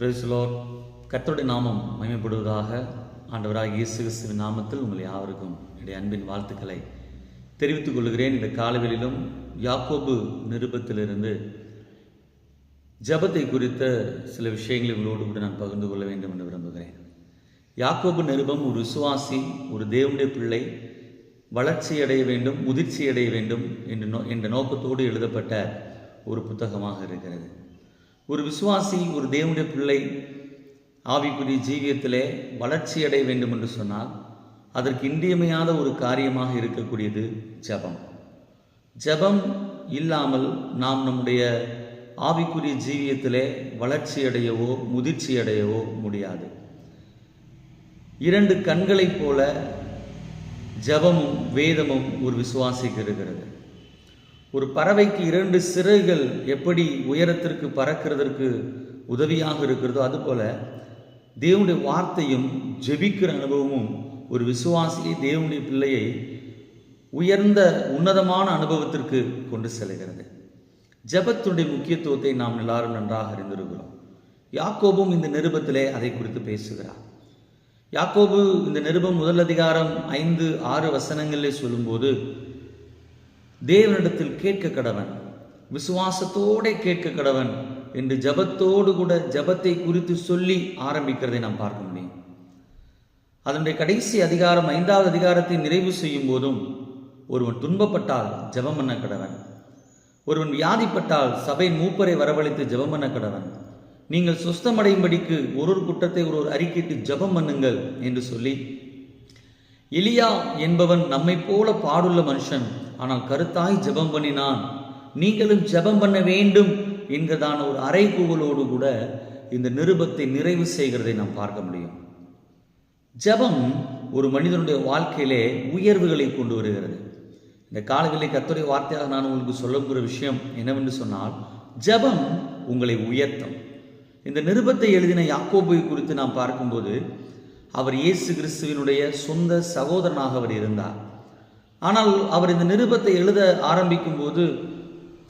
பிரேசலோர் கத்தோடைய நாமம் மகிமைப்படுவதாக ஆண்டவராக இயேசு கிறிஸ்துவின் நாமத்தில் உங்கள் யாவருக்கும் என்னுடைய அன்பின் வாழ்த்துக்களை தெரிவித்துக் கொள்கிறேன். இந்த காலவெளியிலும் யாக்கோபு நிருபத்திலிருந்து ஜெபத்தை குறித்த சில விஷயங்களை உங்களோடு கூட நான் பகிர்ந்து கொள்ள வேண்டும் என்று விரும்புகிறேன். யாக்கோபு நிருபம் ஒரு விசுவாசி ஒரு தேவனுடைய பிள்ளை வளர்ச்சி அடைய வேண்டும் முதிர்ச்சி அடைய வேண்டும் என்ற நோ என்ற நோக்கத்தோடு எழுதப்பட்ட ஒரு புத்தகமாக இருக்கிறது. ஒரு விசுவாசி ஒரு தேவனுடைய பிள்ளை ஆவிக்குரிய ஜீவியத்திலே வளர்ச்சி அடைய வேண்டும் என்று சொன்னால் அதற்கு இன்றியமையாத ஒரு காரியமாக இருக்கக்கூடியது ஜெபம். ஜெபம் இல்லாமல் நாம் நம்முடைய ஆவிக்குரிய ஜீவியத்திலே வளர்ச்சி அடையவோ முதிர்ச்சி அடையவோ முடியாது. இரண்டு கண்களைப் போல ஜெபமும் வேதமும் ஒரு விசுவாசிக்கு இருக்கிறது. ஒரு பறவைக்கு இரண்டு சிறகுகள் எப்படி உயரத்திற்கு பறக்கிறதற்கு உதவியாக இருக்கிறதோ அதுபோல தேவனுடைய வார்த்தையும் ஜெபிக்கிற அனுபவமும் ஒரு விசுவாசியை தேவனுடைய பிள்ளையை உயர்ந்த உன்னதமான அனுபவத்திற்கு கொண்டு செல்கிறது. ஜெபத்துடைய முக்கியத்துவத்தை நாம் எல்லாரும் நன்றாக அறிந்திருக்கிறோம். யாக்கோபும் இந்த நிருபத்திலே அதை குறித்து பேசுகிறார். யாக்கோபு இந்த நிருபம் முதல் அதிகாரம் ஐந்து ஆறு வசனங்களிலே சொல்லும்போது தேவனிடத்தில் கேட்க கடவன் விசுவாசத்தோடே கேட்க கடவன் என்று ஜபத்தோடு கூட ஜபத்தை குறித்து சொல்லி ஆரம்பிக்கிறதை நாம் பார்க்க முடியும். அதனுடைய கடைசி அதிகாரம் ஐந்தாவது அதிகாரத்தை நிறைவு செய்யும் போதும் ஒருவன் துன்பப்பட்டால் ஜபம் பண்ண கடவன் ஒருவன் வியாதிப்பட்டால் சபை மூப்பரை வரவழைத்து ஜபம் பண்ண கடவன் நீங்கள் சுஸ்தமடையும்படிக்கு ஒரு ஒரு குற்றத்தை ஒரு ஒரு அறிக்கையிட்டு ஜெபம் பண்ணுங்கள் என்று சொல்லி எலியா என்பவன் நம்மை போல பாடுள்ள மனுஷன் ஆனால் கருத்தாய் ஜெபம் பண்ணினான். நீங்களும் ஜெபம் பண்ண வேண்டும் என்கிறதான ஒரு அறைகூவலோடு கூட இந்த நிருபத்தை நிறைவு செய்கிறதை நாம் பார்க்க முடியும். ஜெபம் ஒரு மனிதனுடைய வாழ்க்கையிலே உயர்வுகளை கொண்டு வருகிறது. இந்த காலங்களில் கத்துரை வார்த்தையாக நான் உங்களுக்கு சொல்லக்கூடிய விஷயம் என்னவென்று சொன்னால் ஜெபம் உங்களை உயர்த்தும். இந்த நிருபத்தை எழுதின யாக்கோபை குறித்து நாம் பார்க்கும்போது அவர் இயேசு கிறிஸ்துவினுடைய சொந்த சகோதரனாக அவர் இருந்தார். ஆனால் அவர் இந்த நிருபத்தை எழுத ஆரம்பிக்கும் போது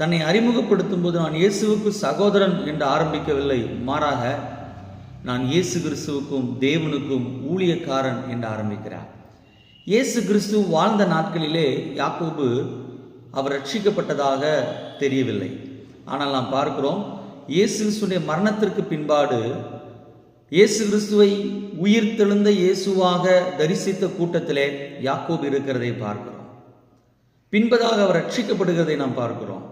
தன்னை அறிமுகப்படுத்தும் போது நான் இயேசுவுக்கு சகோதரன் என்று ஆரம்பிக்கவில்லை. மாறாக நான் இயேசு கிறிஸ்துவுக்கும் தேவனுக்கும் ஊழியக்காரன் என்று ஆரம்பிக்கிறார். இயேசு கிறிஸ்து வாழ்ந்த நாட்களிலே யாக்கோபு அவர் ரட்சிக்கப்பட்டதாக தெரியவில்லை. ஆனால் நாம் பார்க்கிறோம் இயேசு கிறிஸ்துடைய மரணத்திற்கு பின்பாடு இயேசு கிறிஸ்துவை உயிர் தெழுந்த இயேசுவாக தரிசித்த கூட்டத்திலே யாக்கோபு இருக்கிறதை பார்க்கிறோம். பின்பதாக அவர் ரட்சிக்கப்படுகிறதை நாம் பார்க்கிறோம்.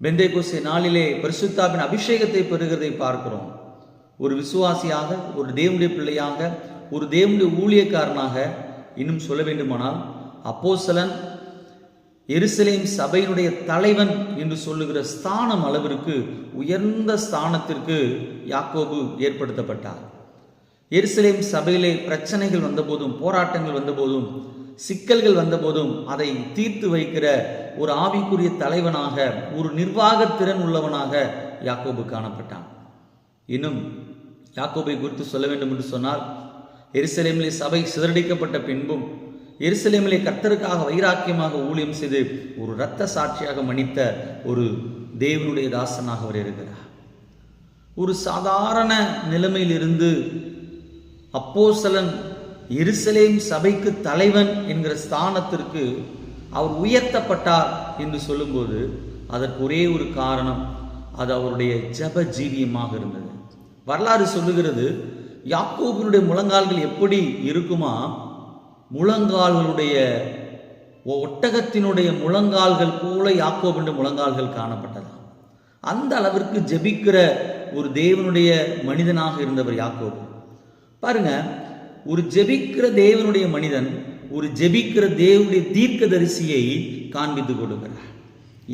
பெந்தேகோசை நாளிலே பரிசுத்தாவின் அபிஷேகத்தை பெறுகிறதை பார்க்கிறோம். ஒரு விசுவாசியாக ஒரு தேவனுடைய பிள்ளையாக ஒரு தேவனுடைய ஊழியக்காரனாக இன்னும் சொல்ல வேண்டுமானால் அப்போசலன் எருசலேம் சபையினுடைய தலைவன் என்று சொல்லுகிற ஸ்தானம் அளவிற்கு உயர்ந்த ஸ்தானத்திற்கு யாக்கோபு ஏற்படுத்தப்பட்டார். எருசலேம் சபையிலே பிரச்சனைகள் வந்தபோதும் போராட்டங்கள் வந்தபோதும் சிக்கல்கள் வந்தபோதும் அதை தீர்த்து வைக்கிற ஒரு ஆவிக்குரிய தலைவனாக ஒரு நிர்வாக திறன் உள்ளவனாக யாக்கோபு காணப்பட்டான். இன்னும் யாக்கோபை குறித்து சொல்ல வேண்டும் என்று சொன்னால் எருசலேமிலே சபை சிதறடிக்கப்பட்ட பின்பும் எருசலேமிலே கர்த்தருக்காக வைராக்கியமாக ஊழியம் செய்து ஒரு இரத்த சாட்சியாக மன்னித்த ஒரு தேவனுடைய தாசனாக அவர் இருக்கிறார். ஒரு சாதாரண நிலைமையிலிருந்து அப்போசலன் எருசலேம் சபைக்கு தலைவன் என்கிற ஸ்தானத்திற்கு அவர் உயர்த்தப்பட்டார் என்று சொல்லும்போது அதற்கு ஒரே ஒரு காரணம் அது அவருடைய ஜப ஜீவியமாக இருந்தது. வரலாறு சொல்லுகிறது யாக்கோபினுடைய முழங்கால்கள் எப்படி இருக்குமா? முழங்கால்களுடைய ஒட்டகத்தினுடைய முழங்கால்கள் போல யாக்கோபினுடைய முழங்கால்கள் காணப்பட்டதா அந்த அளவிற்கு ஜெபிக்கிற ஒரு தேவனுடைய மனிதனாக இருந்தவர் யாக்கோபு. பாருங்க ஒரு ஜெபிக்கிற தேவனுடைய மனிதன் ஒரு ஜெபிக்கிற தேவனுடைய தீர்க்க தரிசியை காண்பித்து கொடுக்கிறார்.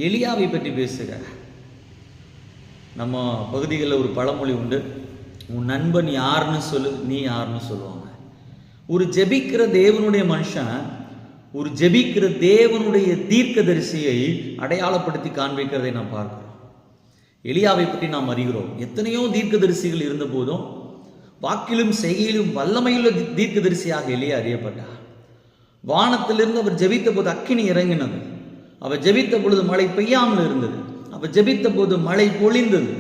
எலியாவை பற்றி பேசுகிறார். நம்ம பகுதிகளில் ஒரு பழமொழி உண்டு. உன் நண்பன் யாருன்னு சொல்லு நீ யாருன்னு சொல்லுவாங்க. ஒரு ஜெபிக்கிற தேவனுடைய மனுஷன் ஒரு ஜெபிக்கிற தேவனுடைய தீர்க்க தரிசியை அடையாளப்படுத்தி காண்பிக்கிறதை நாம் பார்க்கிறோம். எலியாவை பற்றி நாம் அறிகிறோம். எத்தனையோ தீர்க்க தரிசிகள் இருந்த போதும் வாக்கிலும் செய்கையிலும் வல்லமையுள்ள தீர்க்கதரிசியாக எலியா அறியப்பட்டார். வானத்திலிருந்து அவர் ஜெபித்த போது அக்கினி இறங்கினது. அவர் ஜெபித்த பொழுது மழை பெய்யாமல் இருந்தது. அவர் ஜெபித்த போது மழை பொழிந்தது.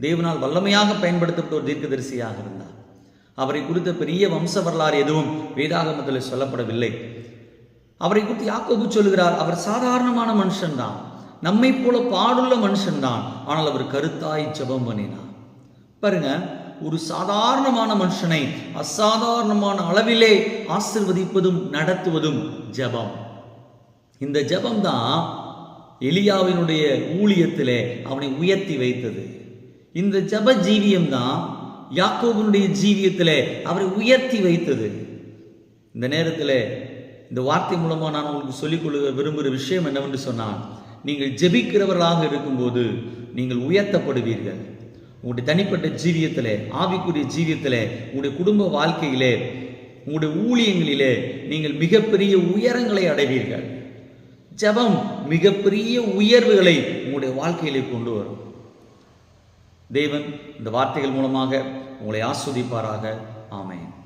தேவனால் வல்லமையாக பயன்படுத்தப்பட்ட ஒரு தீர்க்கதரிசியாக இருந்தார். அவரை குறித்த பெரிய வம்ச வரலாறு எதுவும் வேதாகமத்தில் சொல்லப்படவில்லை. அவரை குறித்து யாக்கோபு சொல்கிறார் அவர் சாதாரணமான மனுஷன்தான். நம்மை போல பாடுள்ள மனுஷன்தான். ஆனால் அவர் கருத்தாய் ஜெபம் பண்ணினார். பாருங்க ஒரு சாதாரணமான மனுஷனை அசாதாரணமான அளவிலே ஆசிர்வதிப்பதும் நடத்துவதும் ஜெபம். இந்த ஜெபம் தான் எலியாவினுடைய ஊழியத்திலே அவனை உயர்த்தி வைத்தது. இந்த ஜெப ஜீவியம் தான் யாக்கோபனுடைய ஜீவியத்திலே அவரை உயர்த்தி வைத்தது. இந்த நேரத்தில் இந்த வார்த்தை மூலமாக நான் உங்களுக்கு சொல்லிக் கொள்ள விரும்புகிற விஷயம் என்னவென்று சொன்னால் நீங்கள் ஜெபிக்கிறவர்களாக இருக்கும்போது நீங்கள் உயர்த்தப்படுவீர்கள். உங்களுடைய தனிப்பட்ட ஜீவியத்தில் ஆவிக்குரிய ஜீவியத்தில் உங்களுடைய குடும்ப வாழ்க்கையிலே உங்களுடைய ஊழியங்களிலே நீங்கள் மிகப்பெரிய உயரங்களை அடைவீர்கள். ஜெபம் மிகப்பெரிய உயர்வுகளை உங்களுடைய வாழ்க்கையிலே கொண்டு வரும். தேவன் இந்த வார்த்தைகள் மூலமாக உங்களை ஆஸ்வதிப்பாராக. ஆமேன்.